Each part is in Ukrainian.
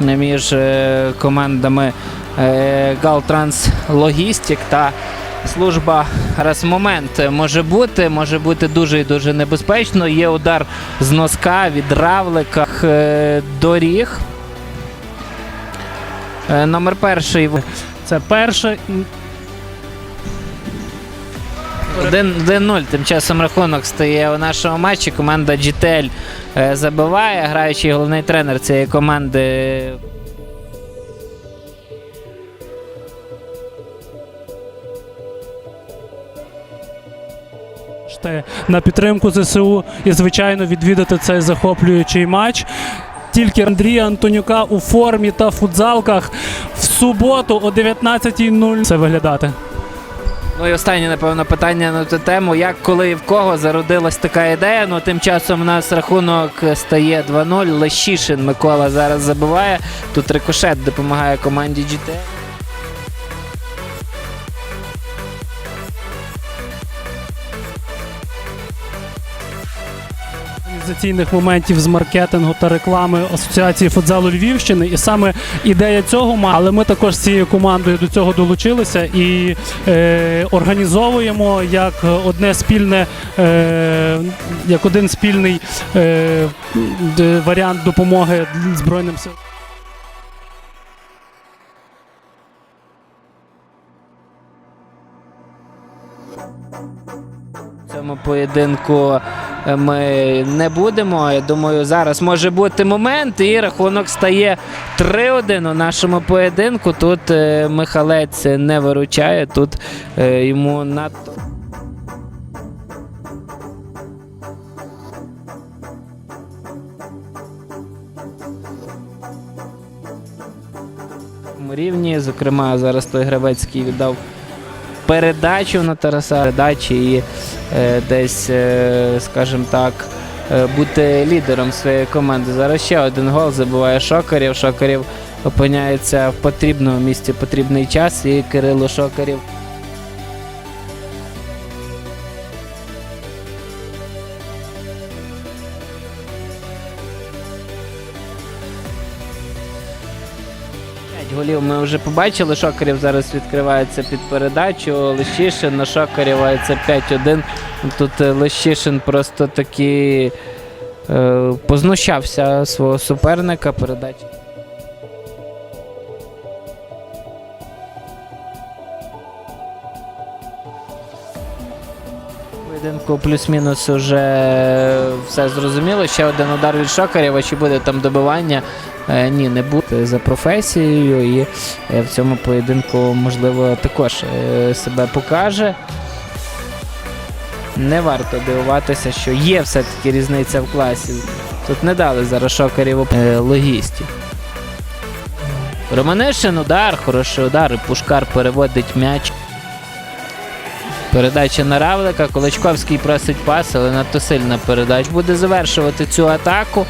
між е, командами е, Галтранс Логістик та служба раз момент може бути, може бути дуже і дуже небезпечно. Є удар з носка від равлика е, доріг. Номер перший Це перше. І 1-0. Тим часом рахунок стає у нашому матчі. Команда GTL е, забиває. Граючий головний тренер цієї команди на підтримку ЗСУ і, звичайно, відвідати цей захоплюючий матч. Тільки Андрія Антонюка у формі та футзалках в суботу о 19.00 це виглядати. Ну і останнє, напевно, питання на цю тему. Як, коли і в кого зародилась така ідея? Ну тим часом у нас рахунок стає 2-0. Лещишин Микола зараз забиває. Тут рикошет допомагає команді GT. Організаційних моментів з маркетингу та реклами Асоціації футзалу Львівщини. І саме ідея цього але ми також з цією командою до цього долучилися і е, організовуємо як одне спільне, е, як один спільний е, варіант допомоги Збройним силам. Цьому поєдинку е, ми не будемо. Я думаю, зараз може бути момент, і рахунок стає 3-1 у нашому поєдинку. Тут е, Михалець не виручає, тут е, йому надто. рівні. Зокрема, зараз той гравець, який віддав передачу на Тараса передачі і десь, е, скажімо так, е, бути лідером своєї команди. Зараз ще один гол забиває Шокарів. Шокарів опиняється в потрібному місці потрібний час, і Кирило Шокарів. Голів ми вже побачили. Шокарів зараз відкривається під передачу. Лещишин на Шокарєва це 5-1. Тут е, Лещишин просто таки е, познущався свого суперника. Передача. Поєдинку плюс-мінус уже все зрозуміло. Ще один удар від Шокарєва. Чи буде там добивання? Е, ні, не буде за професією. І е, в цьому поєдинку, можливо, також е, себе покаже. Не варто дивуватися, що є все-таки різниця в класі. Тут не дали зараз Шокарєву е, логістів. Романишин удар, хороший удар. і Пушкар переводить м'яч. Передача на Равлика. Колочковський просить пас, але надто сильна передача. Буде завершувати цю атаку.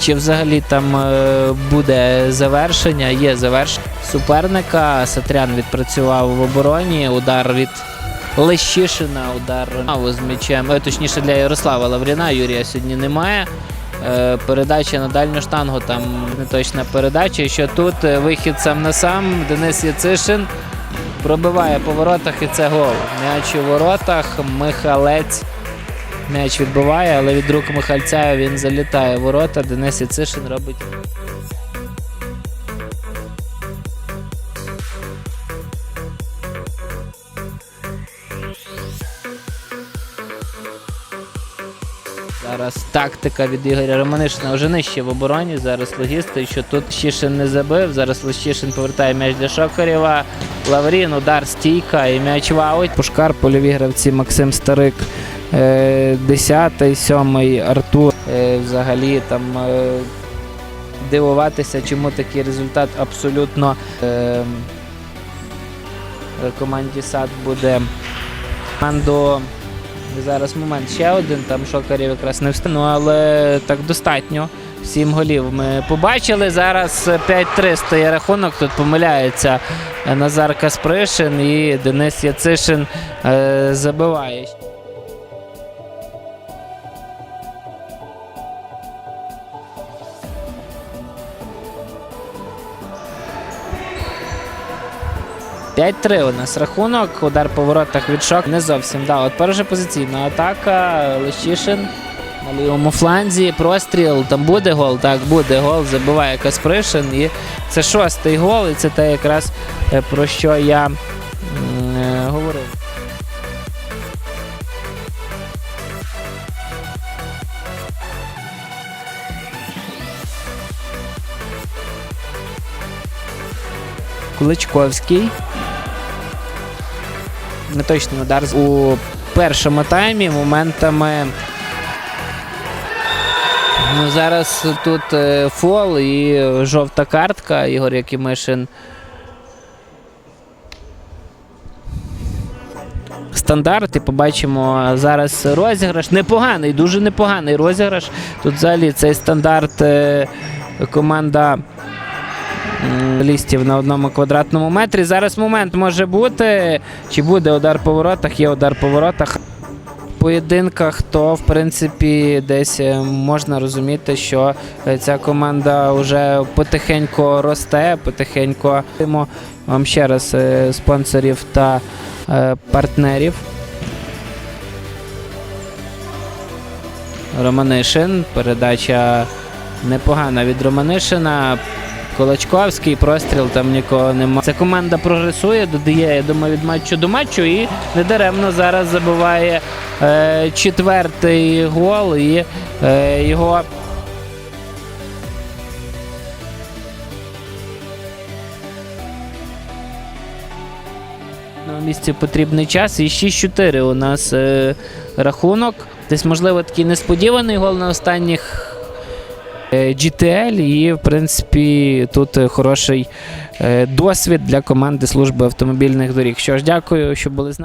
Чи взагалі там е, буде завершення? Є завершення суперника. Сатрян відпрацював в обороні. Удар від Лещишина, удар з м'ячем. Е, точніше для Ярослава Лавріна. Юрія сьогодні немає. Е, Передача на дальню штангу, там не точна передача. Що тут вихід сам на сам. Денис Яцишин пробиває по воротах і це гол. М'яч у воротах. Михалець. М'яч відбиває, але від рук Михальця він залітає в ворота. Денис Яцишин робить. Зараз тактика від Ігоря Романишина вже нижче в обороні. Зараз логісти, що тут Щишин не забив. Зараз Лещишин повертає м'яч для Шокарєва. Лаврін, удар стійка і м'яч в аут. Пушкар, польові гравці Максим Старик, е, 10-й, 7-й Артур. Е, Взагалі там е, дивуватися, чому такий результат абсолютно е, команді САД буде команду. Зараз момент ще один, там Шокарів якраз не встиг. Ну, але так достатньо. Сім голів ми побачили. Зараз 5-3 стає рахунок. Тут помиляється Назар Каспришин і Денис Яцишин е, забиває. 5-3 у нас рахунок, удар по воротах від шок. Не зовсім. Да, от перша позиційна атака. Лещишин на лівому фланзі. Простріл. Там буде гол. Так, буде гол. Забиває Каспришин. І це шостий гол. І це те якраз е, про що я Куличковський. Неточний удар у першому таймі моментами. Ну, зараз тут е, фол і жовта картка. Ігор Якимишин. Стандарт, і побачимо зараз розіграш. Непоганий, дуже непоганий розіграш. Тут взагалі цей стандарт е, команда лістів на одному квадратному метрі. Зараз момент може бути. Чи буде удар по воротах? Є удар по воротах. В поєдинках, то в принципі десь е, можна розуміти, що е, ця команда вже потихеньку росте, потихеньку вам ще раз е, спонсорів та е, партнерів. Романишин. Передача непогана від Романишина. Колочковський простріл, там нікого немає. Ця команда прогресує, додає, я думаю, від матчу до матчу і недаремно зараз забиває е, четвертий гол і е, його. На місці потрібний час. І 6-4 у нас е, рахунок. Десь, можливо, такий несподіваний гол на останніх GTL. І, в принципі, тут е, хороший е, досвід для команди служби автомобільних доріг. Що ж, дякую, що були з нами.